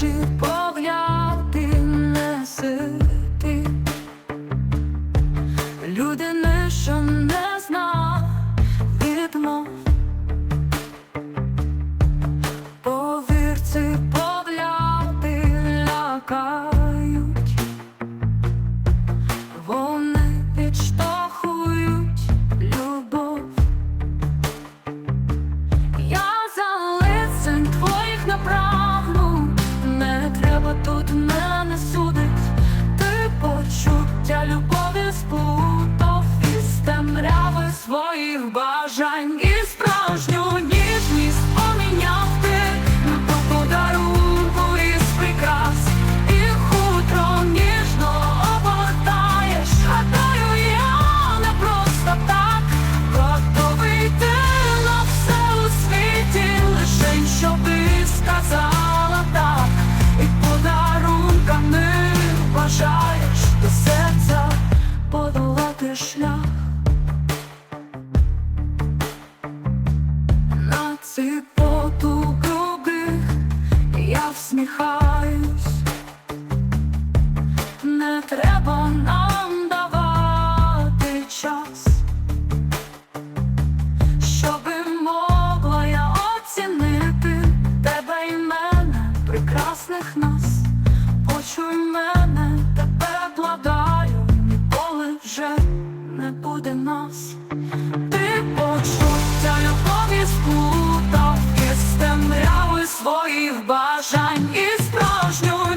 чужих погляд ти неси ти люди. тут мене судить, ти почуття любові сплутав із темряви своїх бажань. всміхаюсь, не треба нам. бажань і справжню.